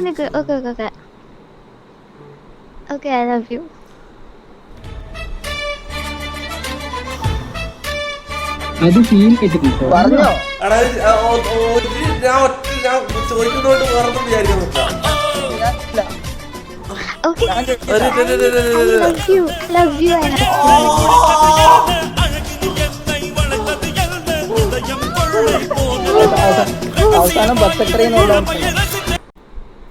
Nick Nick okay okay okay. Okay I love you അത് feel കിട്ടുന്നു പറഞ്ഞോ? എടാ, ആ, ഓ- ഒരു- ഞാൻ ഒറ്റ ഞാൻ ചോദിക്കുന്നതുകൊണ്ട് വേറൊന്നും വിചാരിക്കുന്നു ഞാനില്ല. ഓക്കെ. ഞാൻ ഒരു- ചോദിച്ചില്ല. ഒരു- ഒരു- ഒരു- ഐ ഒരു- ഒരു- love you love you I love അവസാനം- അവസാനം പച്ചക്കറി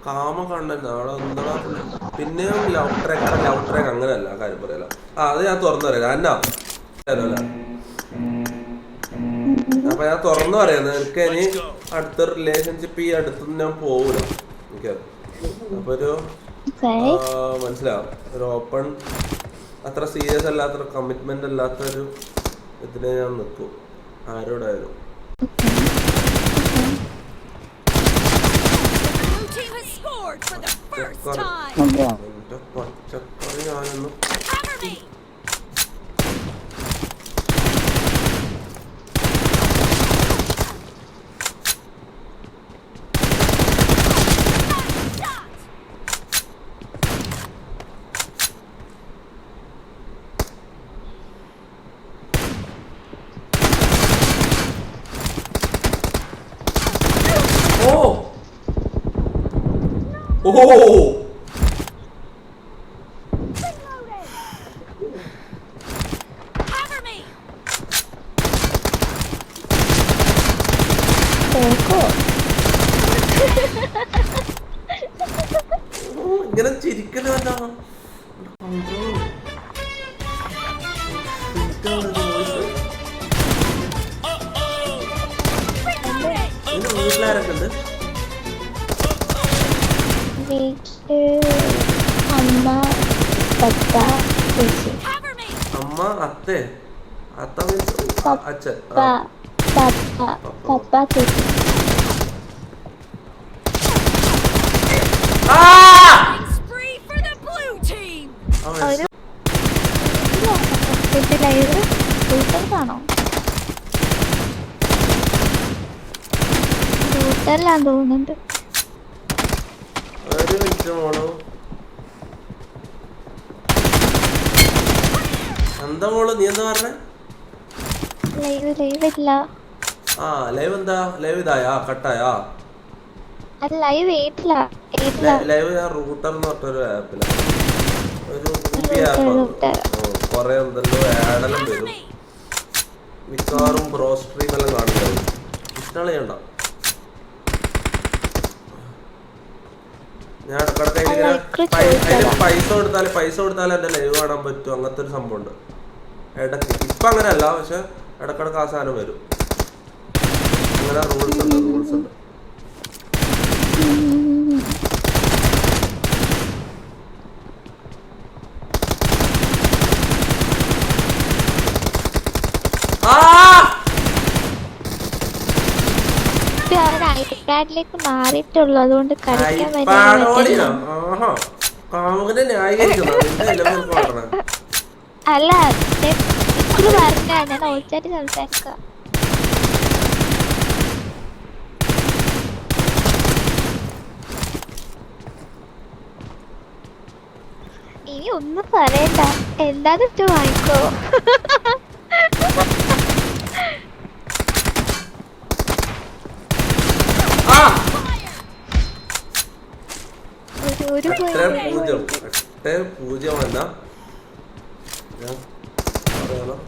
കാമ കണ്ടന്റ് അവിടെ എന്താ പിന്നെയും ലവ് ട്രാക്ക് ലവ് ട്രാക്ക് അങ്ങനെയല്ല കാര്യം പറയല. ആ അത് ഞാൻ തുറന്നു പറയാം. എന്നാ അപ്പൊ ഞാൻ തുറന്നു പറയുന്നത് എനിക്ക് ഇനി അടുത്ത റിലേഷൻഷിപ്പ് ഈ അടുത്തൊന്നും ഞാൻ പോകൂല എനിക്ക് അപ്പൊ ഒരു മനസ്സിലാവും ഒരു ഓപ്പൺ അത്ര സീരിയസ് അല്ലാത്ത കമ്മിറ്റ്മെന്റ് അല്ലാത്ത ഒരു ഇതിനെ ഞാൻ നിൽക്കും ആരോടായാലും. forward for the first time. Come on. Cover me! ഓ, ഇങ്ങനെ ചിരിക്കണ എന്താണ് വീട്ടിലാരൊക്കെ ഉണ്ട്? വീട്ടിൽ അമ്മ ചേച്ചി. അത്തേ. അത്ത അച്ഛൻ. പപ്പ ചേച്ചി. ലൈവ് തോന്നുന്നുണ്ട്. ഒരു മിനിറ്റ് എന്താ മോൾ? നീ എന്താ പറഞ്ഞേ? ലൈവ് ലൈവ് ഇല്ല. ആ ലൈവ് എന്താ? ലൈവ് ഇതായാ? കട്ടായാ? അത് ലൈവ് ലൈവ് ഞാൻ റൂട്ടർ എന്ന് പറഞ്ഞൊരു ആപ്പിലാണ് ഒരു Router, ആപ്പാണ് router. കൊറേ എന്തെല്ലോ ആഡെല്ലാം Cover വരും. me. മിക്കവാറും ബ്രോ സ്ട്രീം എല്ലാം കാണുന്നത് ഇഷ്ടമുള്ള ചെയ്യണ്ട ഞാൻ ഇടക്കിടക്ക് പൈസ കൊടുത്താൽ പൈസ കൊടുത്താലും എന്റെ ലൈവ് കാണാൻ പറ്റും. അങ്ങനത്തെ ഒരു സംഭവം ഉണ്ട് ഇടയ്ക്ക്. ഇപ്പൊ അങ്ങനെയല്ല. പക്ഷെ ഇടക്കിടക്ക് ആ സാധനം വരും. അങ്ങനെ റൂൾസ് ഉണ്ട് റൂൾസ് ഉണ്ട് ആ ഇപ്പൊ അവൻ ഐപാഡിലേക്ക് മാറിയിട്ടുള്ളൂ. അതുകൊണ്ട് കളിക്കാൻ അല്ല പറഞ്ഞ ഞാൻ സംസാരിക്കാം. ഇനി ഒന്നും പറയണ്ട. എന്താ തെറ്റ് വാങ്ങിക്കോ ആ ഒരു പൂജ്യം. എട്ട് പൂജ്യം അല്ല ഞാൻ പറയണം.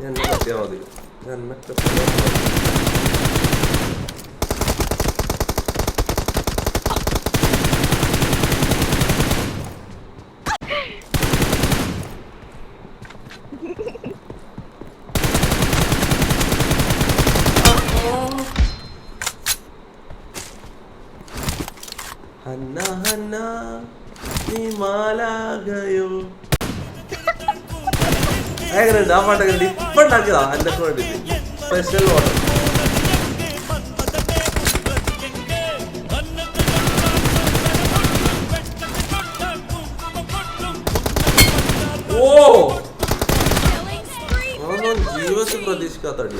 ഞാൻ കത്തിയാൽ മതി. ഞാൻ ഹന്ന ഹന്ന നീ മാലാകയോ എങ്ങനെയുണ്ട്? ആ പാട്ടൊക്കെ ഇപ്പൊ ഉണ്ടാക്കിയതാ? എന്റെ വേണ്ടിട്ട് സ്പെഷ്യൽ പാട്ട് ഓ. blue ജീവിതത്തിൽ പ്രതീക്ഷിക്കാത്ത അടി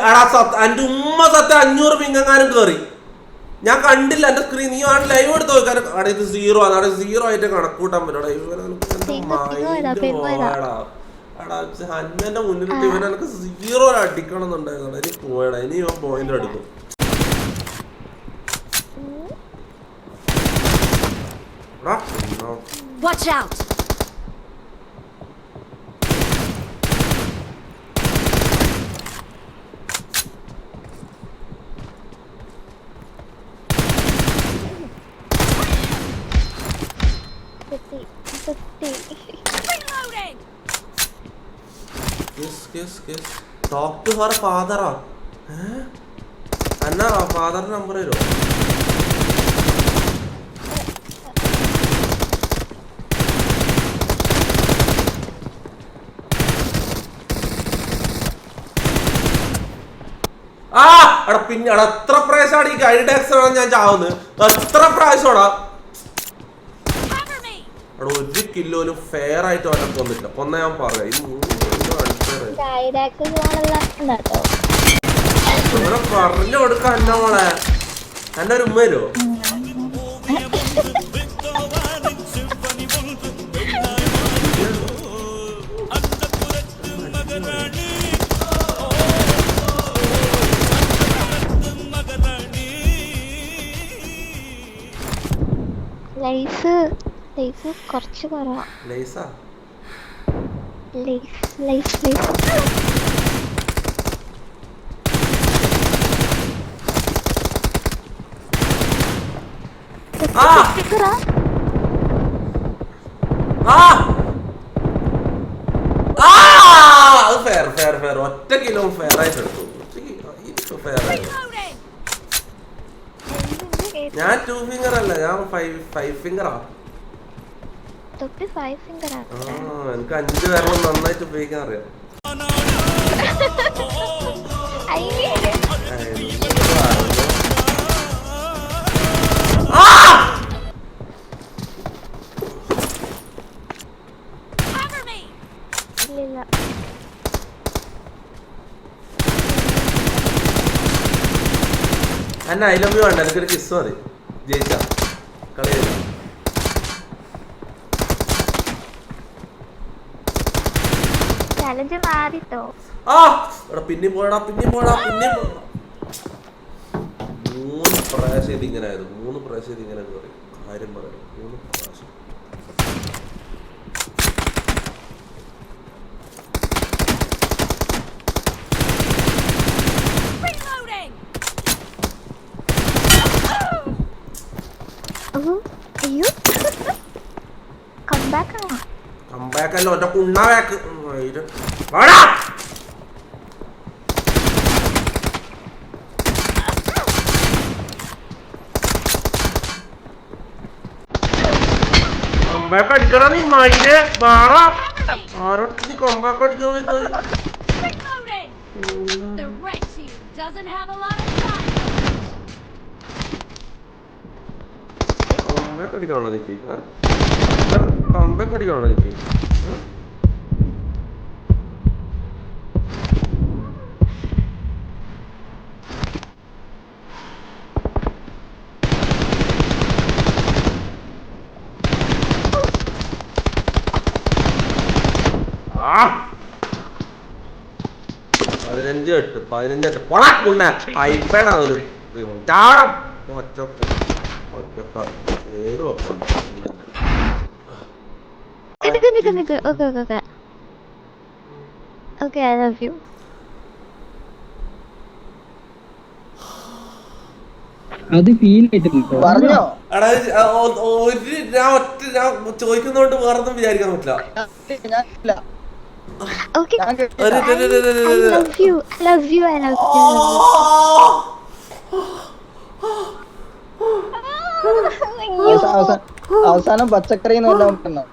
എടാ സത്യ എന്റെ ഉമ്മ സത്യം അഞ്ഞൂറ് പിങ്ങാനും കേറി. ഞാൻ കണ്ടില്ല എന്റെ സ്ക്രീൻ നീ ആണ് ലൈവ് എടുത്ത് നോക്കാൻ അവിടെ ഇത് സീറോ ആണ്. അവിടെ സീറോ ആയിട്ട് കണക്കൂട്ടാൻ പറ്റും. ഹന്നന്റെ മുന്നിലിട്ട് ഇവൻ എനിക്ക് സീറോ അടിക്കണം എന്നുണ്ടായിരുന്നു ഇനി പോയടാ ഇനി ഇവൻ പോയിന്റ് എടുക്കും Watch out! കുത്തി കുത്തി Reloading! Kiss, kiss, kiss. Talk to her father ആ ഏ? അന്ന ഫാദറിന്റെ നമ്പർ തരുമോ ആ എടാ പിന്നെ എടാ എത്ര പ്രാവശ്യമാണ് ഈ ഗൈഡാക്സ് ഞാൻ ചാവുന്നത് എത്ര പ്രാവശ്യമാടാ! എടാ ഒരു കിലോനും ഫെയർ ആയിട്ട് അവരെ കൊന്നില്ല കൊന്ന ഞാൻ പറയാം ഡയറാക്സ് പോകാനുള്ള ഉണ്ടാട്ടോ ഇവിടെ പറഞ്ഞു കൊടുക്ക എന്നെ മോളെ. എന്റെ ഒരു ഉമ്മയിലോ ലൈസ് ലൈസ് കുറച്ച് കുറവാ. ലേസാ? ലൈഫ് ലൈഫ് ലൈഫ് ഒറ്റ കിലോ ഫെയർ ആയിട്ട് എടുത്തു! ഞാൻ ടു ഫിംഗർ അല്ല ഞാൻ ഫൈവ് ഫൈവ് ഫിംഗറാ തൊപ്പി ഫൈവ് ഫിംഗർ ആണ്. എനിക്ക് അഞ്ച് പേരണം നന്നായിട്ട് ഉപയോഗിക്കാൻ അറിയാം. എന്നെ ഐ ലവ് യു വേണ്ട. എനിക്കൊരു കിസ് മതി. ജയിച്ച. കളി ചലഞ്ച് മാറിട്ടോ. ആ എടാ പിന്നെയും പോടാ പിന്നെ പോടാ പിന്നെ മൂന്ന് പ്രാവശ്യം ഇതിങ്ങനെ ആയത് മൂന്ന് പ്രാവശ്യം ഇതിങ്ങനെ പറയും. കാര്യം പറയും മൂന്ന് പ്രാവശ്യം. 덤벼야겠노 자꾸 나야 그 어, 이런 와라 덤벼야까 니가 니 말이래 봐라 아로 니 덤벼야까 니가 왜 The red team doesn't have a lot of time. 덤벼야까 니가 올라다니까 കമ്പാക്ക് അടിക്കണോ നിക്ക് ആ പതിനഞ്ച് എട്ട് പതിനഞ്ച് എട്ട്. പൊളാ കുണ്ണ ഐപ്പേടാ ഒരു ചാടം. ഒറ്റ ഒറ്റ ഏത് നിക്ക് നിക്ക് നിക്ക് okay okay okay. Okay I love you. അത് ഫീൽ ചെയ്തിട്ടുണ്ട് പറഞ്ഞോ? എടാ ഇത് ആ ഒ- ഒരു ഞാൻ ഒറ്റ ഞാൻ ചോദിക്കുന്നോണ്ട് വേറൊന്നും വിചാരിക്കാൻ പറ്റില്ല. ഞാൻ ഇല്ല ഓക്കെ. ഞാൻ ഒരു- കേട്ടില്ല. ഒരു- ഒരു- ഒരു- ഐ ഒരു- love you. I love you I love അവസാ- അവസാനം അവസാനം പച്ചക്കറി എന്ന് വല്ലതും പറഞ്ഞോ